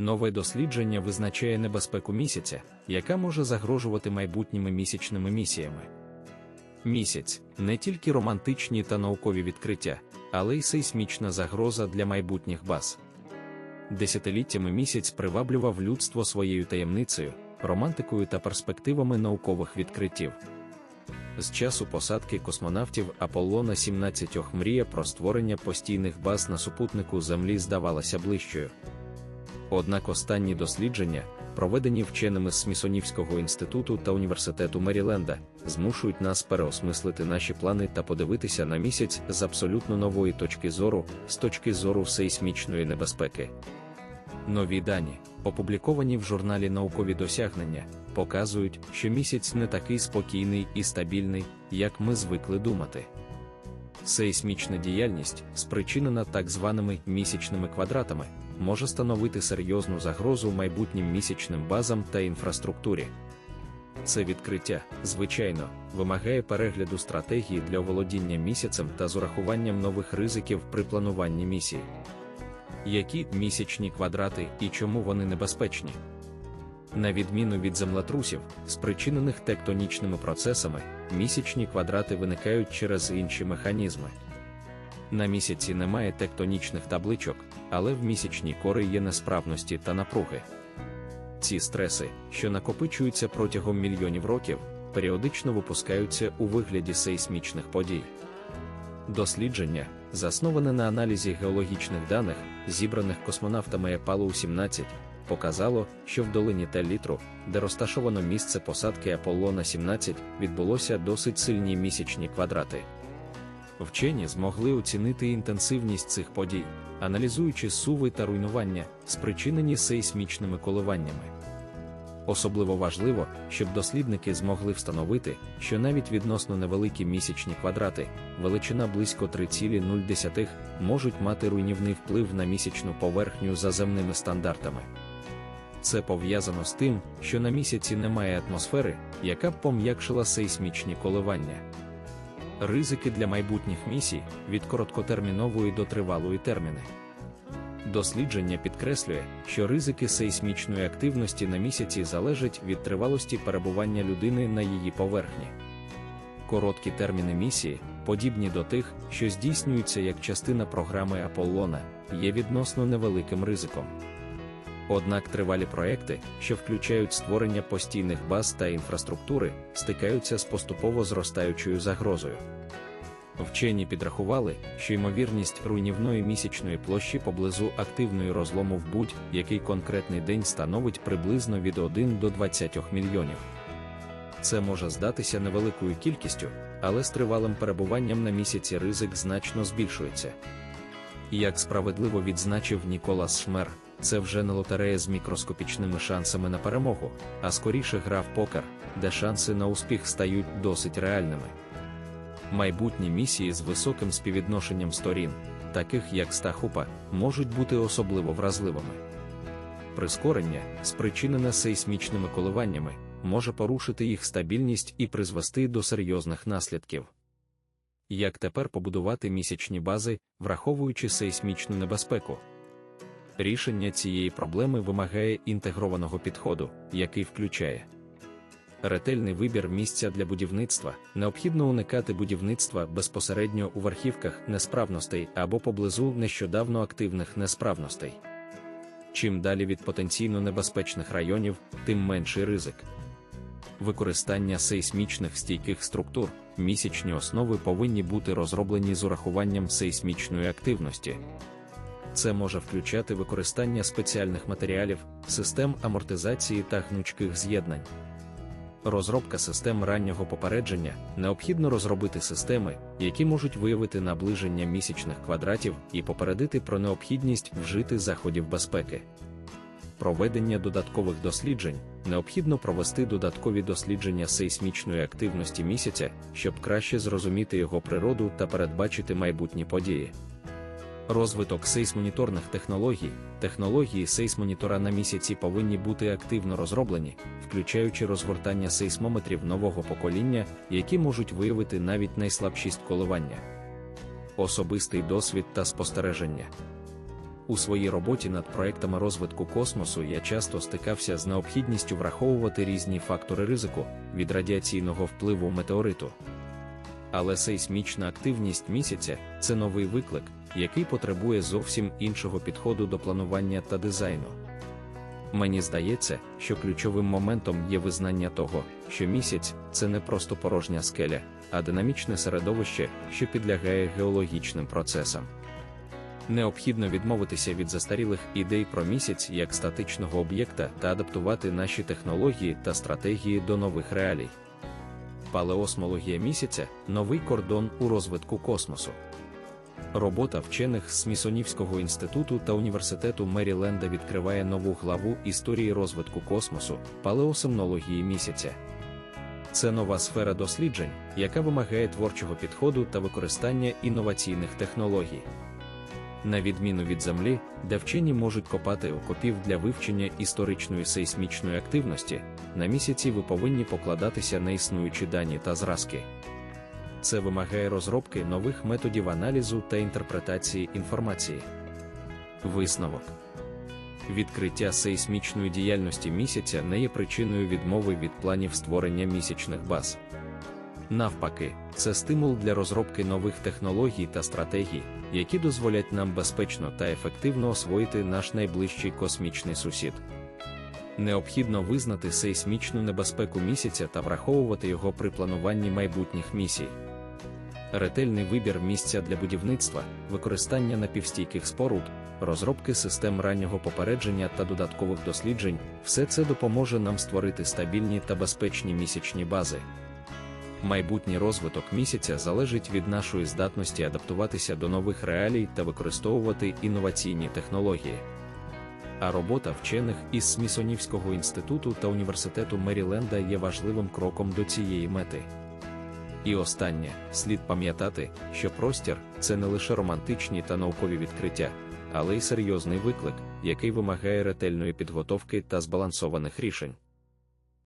Нове дослідження визначає небезпеку місяця, яка може загрожувати майбутніми місячними місіями. Місяць не тільки романтичні та наукові відкриття, але й сейсмічна загроза для майбутніх баз. Десятиліттями місяць приваблював людство своєю таємницею, романтикою та перспективами наукових відкриттів. З часу посадки космонавтів Аполлона 17 мрія про створення постійних баз на супутнику Землі здавалася ближчою. Однак останні дослідження, проведені вченими з Смісонівського інституту та університету Меріленда, змушують нас переосмислити наші плани та подивитися на місяць з абсолютно нової точки зору, з точки зору сейсмічної небезпеки. Нові дані, опубліковані в журналі Наукові досягнення, показують, що місяць не такий спокійний і стабільний, як ми звикли думати. Сейсмічна діяльність, спричинена так званими місячними квадратами, може становити серйозну загрозу майбутнім місячним базам та інфраструктурі. Це відкриття, звичайно, вимагає перегляду стратегії для оволодіння місяцем та з урахуванням нових ризиків при плануванні місії. Які місячні квадрати і чому вони небезпечні? На відміну від землетрусів, спричинених тектонічними процесами, місячні квадрати виникають через інші механізми. На місяці немає тектонічних табличок, але в місячній кори є несправності та напруги. Ці стреси, що накопичуються протягом мільйонів років, періодично випускаються у вигляді сейсмічних подій. Дослідження, засноване на аналізі геологічних даних, зібраних космонавтами Apollo 17, показало, що в долині Телітру, де розташовано місце посадки Аполлона 17, відбулося досить сильні місячні квадрати. Вчені змогли оцінити інтенсивність цих подій, аналізуючи суви та руйнування, спричинені сейсмічними коливаннями. Особливо важливо, щоб дослідники змогли встановити, що навіть відносно невеликі місячні квадрати, величина близько 3,0, можуть мати руйнівний вплив на місячну поверхню за земними стандартами. Це пов'язано з тим, що на місяці немає атмосфери, яка б пом'якшила сейсмічні коливання. Ризики для майбутніх місій від короткотермінової до тривалої терміни. Дослідження підкреслює, що ризики сейсмічної активності на місяці залежать від тривалості перебування людини на її поверхні. Короткі терміни місії, подібні до тих, що здійснюються як частина програми Аполлона, є відносно невеликим ризиком. Однак тривалі проекти, що включають створення постійних баз та інфраструктури, стикаються з поступово зростаючою загрозою. Вчені підрахували, що ймовірність руйнівної місячної площі поблизу активної розлому в будь-який конкретний день становить приблизно від 1 до 20 мільйонів. Це може здатися невеликою кількістю, але з тривалим перебуванням на місяці ризик значно збільшується. Як справедливо відзначив Ніколас Шмер, це вже не лотерея з мікроскопічними шансами на перемогу, а скоріше гра в покер, де шанси на успіх стають досить реальними. Майбутні місії з високим співвідношенням сторін, таких як Стахупа, можуть бути особливо вразливими. Прискорення, спричинене сейсмічними коливаннями, може порушити їх стабільність і призвести до серйозних наслідків. Як тепер побудувати місячні бази, враховуючи сейсмічну небезпеку? Рішення цієї проблеми вимагає інтегрованого підходу, який включає ретельний вибір місця для будівництва, необхідно уникати будівництва безпосередньо у верхівках несправностей або поблизу нещодавно активних несправностей. Чим далі від потенційно небезпечних районів, тим менший ризик. Використання сейсмічних стійких структур, місячні основи повинні бути розроблені з урахуванням сейсмічної активності. Це може включати використання спеціальних матеріалів, систем амортизації та гнучких з'єднань. Розробка систем раннього попередження необхідно розробити системи, які можуть виявити наближення місячних квадратів і попередити про необхідність вжити заходів безпеки. Проведення додаткових досліджень необхідно провести додаткові дослідження сейсмічної активності місяця, щоб краще зрозуміти його природу та передбачити майбутні події. Розвиток сейсмоніторних технологій, технології сейсмонітора на місяці повинні бути активно розроблені, включаючи розгортання сейсмометрів нового покоління, які можуть виявити навіть найслабшість коливання. Особистий досвід та спостереження. У своїй роботі над проектами розвитку космосу я часто стикався з необхідністю враховувати різні фактори ризику від радіаційного впливу метеориту. Але сейсмічна активність місяця це новий виклик, який потребує зовсім іншого підходу до планування та дизайну. Мені здається, що ключовим моментом є визнання того, що місяць це не просто порожня скеля, а динамічне середовище, що підлягає геологічним процесам. Необхідно відмовитися від застарілих ідей про місяць як статичного об'єкта та адаптувати наші технології та стратегії до нових реалій. Палеосмологія місяця новий кордон у розвитку космосу. Робота вчених з Смісонівського інституту та університету Меріленда відкриває нову главу історії розвитку космосу, палеосомнології місяця. Це нова сфера досліджень, яка вимагає творчого підходу та використання інноваційних технологій. На відміну від Землі, де вчені можуть копати окопів для вивчення історичної сейсмічної активності, на місяці ви повинні покладатися на існуючі дані та зразки. Це вимагає розробки нових методів аналізу та інтерпретації інформації. Висновок відкриття сейсмічної діяльності місяця не є причиною відмови від планів створення місячних баз. Навпаки, це стимул для розробки нових технологій та стратегій, які дозволять нам безпечно та ефективно освоїти наш найближчий космічний сусід. Необхідно визнати сейсмічну небезпеку місяця та враховувати його при плануванні майбутніх місій. Ретельний вибір місця для будівництва, використання напівстійких споруд, розробки систем раннього попередження та додаткових досліджень все це допоможе нам створити стабільні та безпечні місячні бази. Майбутній розвиток місяця залежить від нашої здатності адаптуватися до нових реалій та використовувати інноваційні технології. А робота вчених із Смісонівського інституту та університету Меріленда є важливим кроком до цієї мети. І останнє слід пам'ятати, що простір це не лише романтичні та наукові відкриття, але й серйозний виклик, який вимагає ретельної підготовки та збалансованих рішень.